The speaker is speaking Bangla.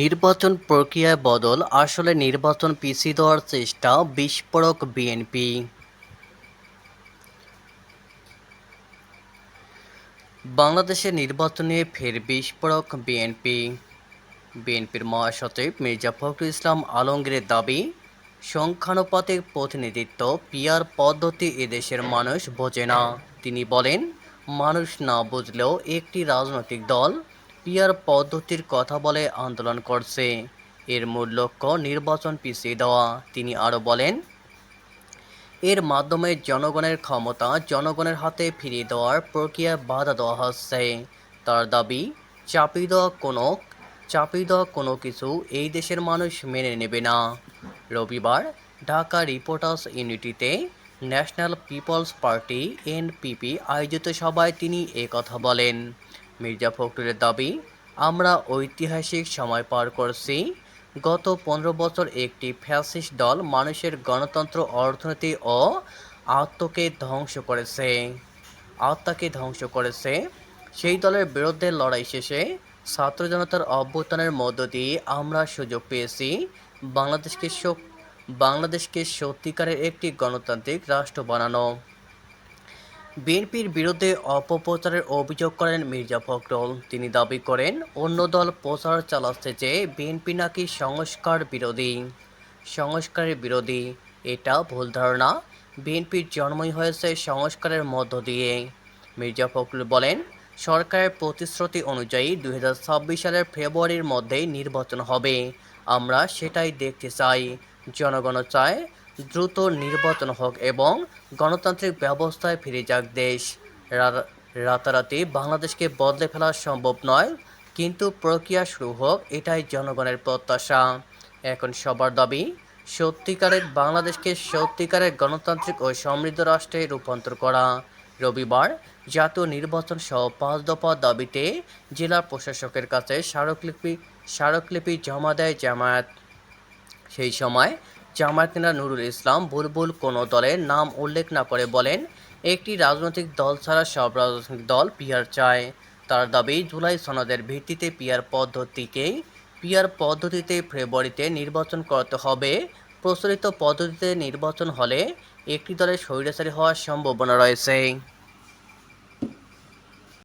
নির্বাচন প্রক্রিয়ায় বদল, আসলে নির্বাচন পিছিয়ে দেওয়ার চেষ্টা বিস্ফোরক বিএনপি। বাংলাদেশে নির্বাচন ফের বিস্ফোরক বিএনপি। বিএনপির মহাসচিব মির্জা ফখরুল ইসলাম আলমগীরের দাবি, সংখ্যানুপাতিক প্রতিনিধিত্ব পিয়ার পদ্ধতি এদেশের মানুষ বোঝে না। তিনি বলেন, মানুষ না বুঝলেও একটি রাজনৈতিক দল পিয়ার পদ্ধতির কথা বলে আন্দোলন করছে। এর মূল লক্ষ্য নির্বাচন পিছিয়ে দেওয়া। তিনি আরও বলেন, এর মাধ্যমে জনগণের ক্ষমতা জনগণের হাতে ফিরিয়ে দেওয়ার প্রক্রিয়া বাধা দেওয়া হচ্ছে। তার দাবি, চাপিয়ে দেওয়া কোনো, চাপিয়ে দেওয়া কোনো কিছু এই দেশের মানুষ মেনে নেবে না। রবিবার ঢাকা রিপোর্টার্স ইউনিটিতে ন্যাশনাল পিপলস পার্টি এনপিপি আয়োজিত সভায় তিনি কথা বলেন। মির্জা ফখরুলের দাবি, আমরা ঐতিহাসিক সময় পার করছি। গত পনেরো বছর একটি ফ্যাসিস্ট দল মানুষের গণতন্ত্র, অর্থনীতি ও আত্মকে ধ্বংস করেছে। আত্মাকে ধ্বংস করেছে। সেই দলের বিরুদ্ধে লড়াই শেষে ছাত্র জনতার অভ্যুত্থানের মধ্য দিয়ে আমরা সুযোগ পেয়েছি। বাংলাদেশকে শক- বাংলাদেশকে সত্যিকারের একটি গণতান্ত্রিক রাষ্ট্র বানানো। বিএনপির বিরুদ্ধে অপপ্রচারের অভিযোগ করেন মির্জা ফখরুল। তিনি দাবি করেন, অন্য দল প্রচার চালাচ্ছে যে বিএনপি নাকি সংস্কার বিরোধী। সংস্কারের বিরোধী, এটা ভুল ধারণা। বিএনপির জন্মই হয়েছে সংস্কারের মধ্য দিয়ে। মির্জা ফখরুল বলেন, সরকারের প্রতিশ্রুতি অনুযায়ী দুই হাজার ছাব্বিশ সালের ফেব্রুয়ারির মধ্যেই নির্বাচন হবে। আমরা সেটাই দেখতে চাই। জনগণ চায় দ্রুত নির্বাচন হোক এবং গণতান্ত্রিক ব্যবস্থায় ফিরে যাক দেশ। রাতারাতি বাংলাদেশকে বদলে ফেলা সম্ভব নয়, কিন্তু প্রক্রিয়া শুরু হোক এটাই জনগণের প্রত্যাশা। এখন সবার দাবি সত্যিকারের বাংলাদেশকে সত্যিকারের গণতান্ত্রিক ও সমৃদ্ধ রাষ্ট্রে রূপান্তর করা। রবিবার জাতীয় নির্বাচন সহ পাঁচ দফা দাবিতে জেলা প্রশাসকের কাছে স্মারকলিপি স্মারকলিপি জমা দেয় জামায়াত। সেই সময় জামায়াত নেতা নুরুল ইসলাম বুলবুল কোনো দলের নাম উল্লেখ না করে বলেন, একটি রাজনৈতিক দল ছাড়া সব রাজনৈতিক দল পিয়ার চায়। তার দাবি, জুলাই সনদের ভিত্তিতে পিয়ার পদ্ধতিকেই পিয়ার পদ্ধতিতে ফেব্রুয়ারিতে নির্বাচন করতে হবে। প্রচলিত পদ্ধতিতে নির্বাচন হলে একটি দলের স্বৈরাচারী হওয়ার সম্ভাবনা রয়েছে।